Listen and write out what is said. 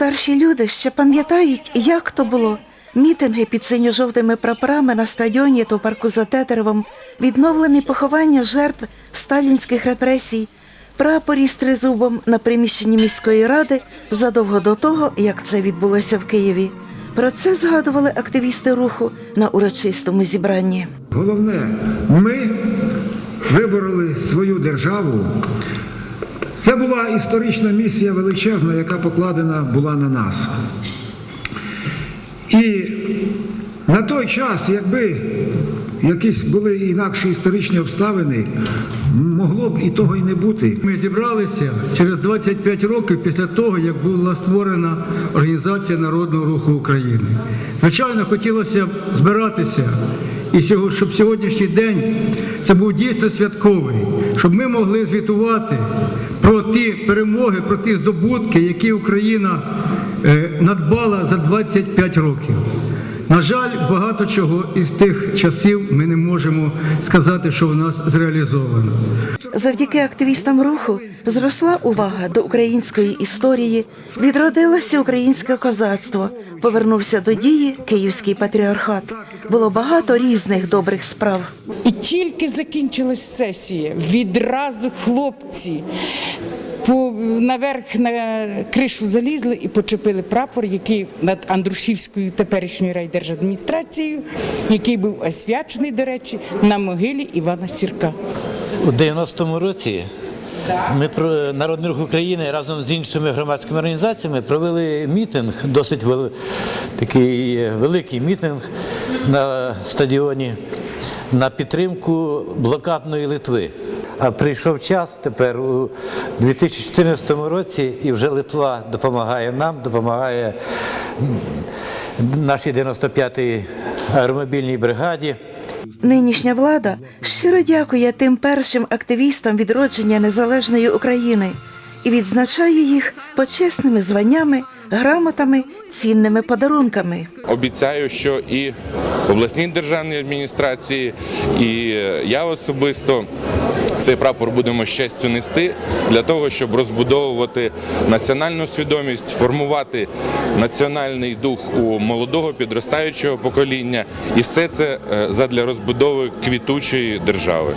Старші люди ще пам'ятають, як то було. Мітинги під синьо-жовтими прапорами на стадіоні та парку за Тетеревом, відновлені поховання жертв сталінських репресій, прапор із тризубом на приміщенні міської ради задовго до того, як це відбулося в Києві. Про це згадували активісти руху на урочистому зібранні. Головне, ми вибороли свою державу. Це була історична місія величезна, яка покладена була на нас. І на той час, якби якісь були інакші історичні обставини, могло б і того і не бути. Ми зібралися через 25 років після того, як була створена Організація Народного руху України. Звичайно, хотілося б збиратися, і щоб сьогоднішній день це був дійсно святковий, щоб ми могли звітувати про ті перемоги, про ті здобутки, які Україна е, надбала за 25 років. На жаль, багато чого із тих часів ми не можемо сказати, що в нас зреалізовано. Завдяки активістам руху зросла увага до української історії, відродилося українське козацтво, повернувся до дії Київський патріархат. Було багато різних добрих справ. І тільки закінчилась сесія, відразу хлопці по, наверх на кришу залізли і почепили прапор, який над Андрушівською теперішньою райдержадміністрацією, який був освячений, до речі, на могилі Івана Сірка. У 90-му році ми про Народний рух України разом з іншими громадськими організаціями провели мітинг, досить вели- такий великий мітинг на стадіоні на підтримку блокадної Литви. А прийшов час тепер у 2014 році, і вже Литва допомагає нам, допомагає нашій 95-й аеромобільній бригаді. Нинішня влада щиро дякує тим першим активістам відродження незалежної України і відзначає їх почесними званнями, грамотами, цінними подарунками. Обіцяю, що і обласній державній адміністрації, і я особисто цей прапор будемо з честю нести для того, щоб розбудовувати національну свідомість, формувати національний дух у молодого підростаючого покоління, і все це е, задля розбудови квітучої держави.